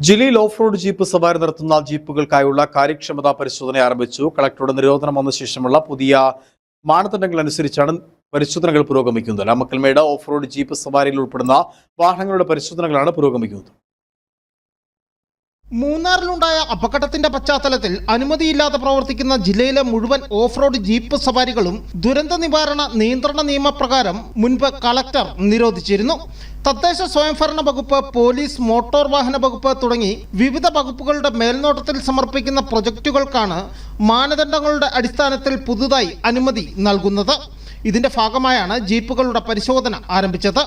ജില്ലയിൽ of road jeep സവാരി നടത്തുന്ന ജീപ്പുകൾക്കായുള്ള കാര്യക്ഷമതാ പരിശോധന ആരംഭിച്ചു. കളക്ടറുടെ നിരോധനം വന്ന ശേഷമുള്ള പുതിയ മാനദണ്ഡങ്ങൾ അനുസരിച്ചാണ് പരിശോധനകൾ പുരോഗമിക്കുന്നത്. രാമക്കൽമേട് ഓഫ് റോഡ് ജീപ്പ് സവാരിയിൽ ഉൾപ്പെടുന്ന വാഹനങ്ങളുടെ പരിശോധനകളാണ് പുരോഗമിക്കുന്നത്. മൂന്നാറിലുണ്ടായ അപകടത്തിന്റെ പശ്ചാത്തലത്തിൽ അനുമതിയില്ലാതെ പ്രവർത്തിക്കുന്ന ജില്ലയിലെ മുഴുവൻ ഓഫ് റോഡ് ജീപ്പ് സവാരികളും ദുരന്ത നിവാരണ നിയന്ത്രണ നിയമപ്രകാരം മുൻപ് കളക്ടർ നിരോധിച്ചിരുന്നു. തദ്ദേശ സ്വയംഭരണ വകുപ്പ് പോലീസ് മോട്ടോർ വാഹന വകുപ്പ് തുടങ്ങി വിവിധ വകുപ്പുകളുടെ മേൽനോട്ടത്തിൽ സമർപ്പിക്കുന്ന പ്രൊജക്റ്റുകൾക്കാണ് മാനദണ്ഡങ്ങളുടെ അടിസ്ഥാനത്തിൽ പുതുതായി അനുമതി നൽകുന്നത്. ഇതിന്റെ ഭാഗമായാണ് ജീപ്പുകളുടെ പരിശോധന ആരംഭിച്ചത്.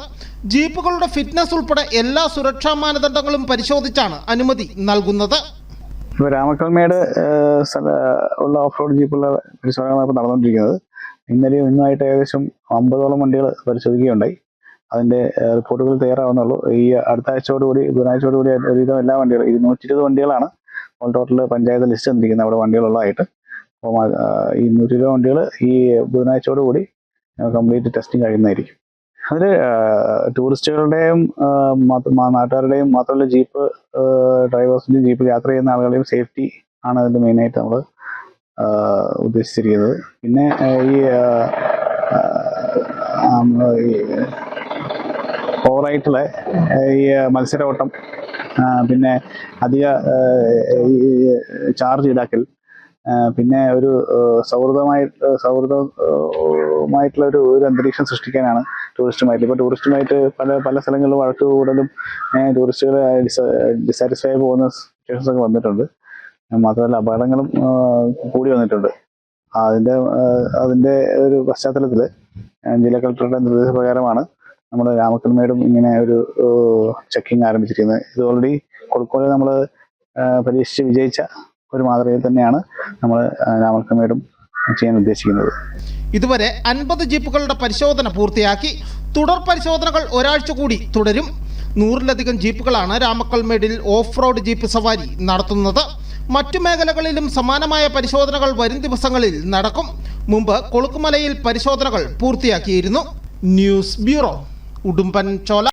ജീപ്പുകളുടെ ഫിറ്റ്നസ് ഉൾപ്പെടെ എല്ലാ സുരക്ഷാ മാനദണ്ഡങ്ങളും പരിശോധിച്ചാണ് അനുമതി നൽകുന്നത്. ഇപ്പോൾ രാമക്കൽമേട് ഉള്ള ഓഫ് റോഡ് ജീപ്പുള്ള പരിശോധനകളാണ് ഇപ്പോൾ നടന്നുകൊണ്ടിരിക്കുന്നത് ഇന്നലെയും ഇന്നുമായിട്ട് ഏകദേശം അമ്പതോളം വണ്ടികൾ പരിശോധിക്കുകയുണ്ടായി. അതിന്റെ റിപ്പോർട്ടുകൾ തയ്യാറാവുന്നുള്ളൂ. ഈ അടുത്ത ആഴ്ചയോടുകൂടി ബുധനാഴ്ചയോടുകൂടി ഒരുവിധം എല്ലാ വണ്ടികളും ഇരുന്നൂറ്റി ഇരുപത് വണ്ടികളാണ് ഓൾ ടോട്ടൽ പഞ്ചായത്ത് ലിസ്റ്റ് തന്നിരിക്കുന്നത് അവിടെ വണ്ടികളുള്ളതായിട്ട്. അപ്പോൾ ഈ നൂറ്റി ഇരുപത് വണ്ടികൾ ഈ ബുധനാഴ്ചയോടുകൂടി കംപ്ലീറ്റ് ടെസ്റ്റിംഗ് കഴിയുന്നതായിരിക്കും. അതിൽ ടൂറിസ്റ്റുകളുടെയും നാട്ടുകാരുടെയും മാത്രമല്ല ജീപ്പ് ഡ്രൈവേഴ്സിന്റെ ജീപ്പ് യാത്ര ചെയ്യുന്ന ആളുകളുടെയും സേഫ്റ്റി ആണ് അതിന്റെ മെയിനായിട്ട് നമ്മൾ ഉദ്ദേശിച്ചിരിക്കുന്നത്. പിന്നെ ഈ ഓവറായിട്ടുള്ള ഈ മത്സര ഓട്ടം പിന്നെ അധിക ചാർജ് ഈടാക്കൽ പിന്നെ ഒരു സൗഹൃദമായിട്ട് സൗഹൃദമായിട്ടുള്ള ഒരു ഒരു അന്തരീക്ഷം സൃഷ്ടിക്കാനാണ് ടൂറിസ്റ്റുമായിട്ട്. ഇപ്പോൾ ടൂറിസ്റ്റുമായിട്ട് പല പല സ്ഥലങ്ങളിലും വഴക്ക് കൂടുതലും ടൂറിസ്റ്റുകൾ ഡിസാറ്റിസ്ഫൈ പോകുന്ന സിറ്റുവേഷൻസ് ഒക്കെ വന്നിട്ടുണ്ട്. മാത്രമല്ല അപകടങ്ങളും കൂടി വന്നിട്ടുണ്ട്. അതിന്റെ അതിന്റെ ഒരു പശ്ചാത്തലത്തിൽ ജില്ലാ കളക്ടറുടെ നിർദ്ദേശപ്രകാരമാണ് നമ്മൾ രാമക്കൽമേടും ഇങ്ങനെ ഒരു ചെക്കിങ് ആരംഭിച്ചിരിക്കുന്നത്. ഇത് ഓൾറെഡി കൊളുക്കോട് നമ്മൾ പരീക്ഷിച്ച് വിജയിച്ച ഒരു മാതൃകയിൽ തന്നെയാണ് നമ്മൾ രാമക്കൽമേടും ചെയ്യാൻ ഉദ്ദേശിക്കുന്നത്. ഇതുവരെ അൻപത് ജീപ്പുകളുടെ പരിശോധന പൂർത്തിയാക്കി തുടർ പരിശോധനകൾ ഒരാഴ്ച കൂടി തുടരും. നൂറിലധികം ജീപ്പുകളാണ് രാമക്കൽമേടിൽ ഓഫ് റോഡ് ജീപ്പ് സവാരി നടത്തുന്നത്. മറ്റു മേഖലകളിലും സമാനമായ പരിശോധനകൾ വരും ദിവസങ്ങളിൽ നടക്കും. മുമ്പ് കൊളുക്കുമലയിൽ പരിശോധനകൾ പൂർത്തിയാക്കിയിരുന്നു. ന്യൂസ് ബ്യൂറോ ഉടുമ്പൻ ചോല.